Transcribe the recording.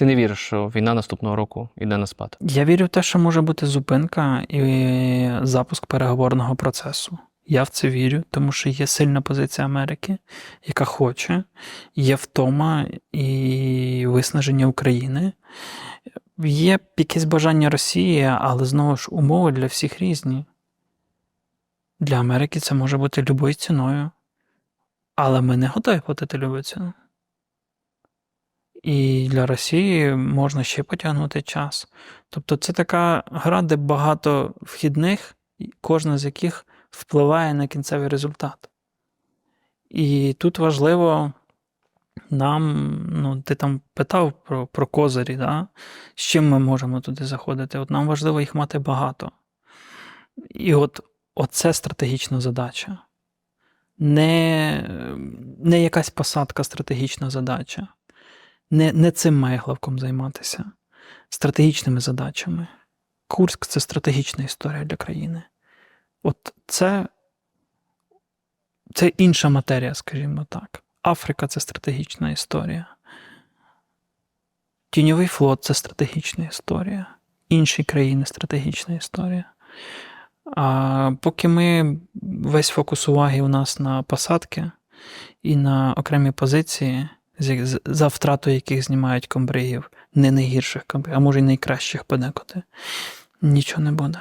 Ти не віриш, що війна наступного року йде на спад? Я вірю в те, що може бути зупинка і запуск переговорного процесу. Я в це вірю, тому що є сильна позиція Америки, яка хоче, є втома і виснаження України. Є якесь бажання Росії, але знову ж умови для всіх різні. Для Америки це може бути любою ціною. Але ми не готові платити любу ціну. І для Росії можна ще потягнути час. Тобто це така гра, де багато вхідних, кожна з яких впливає на кінцевий результат. І тут важливо нам, ну, ти там питав про, про козирі, да? з чим ми можемо туди заходити. От нам важливо їх мати багато. І от оце стратегічна задача. Не, не якась посадка стратегічна задача. Не, не цим має главком займатися. Стратегічними задачами. Курськ це стратегічна історія для країни. От це, це інша матерія, скажімо так. Африка це стратегічна історія. Тіньовий флот це стратегічна історія. Інші країни стратегічна історія. А поки ми весь фокус уваги у нас на посадки і на окремі позиції, за втрату яких знімають комбригів, не найгірших комбригів, а може й найкращих подекуди, нічого не буде.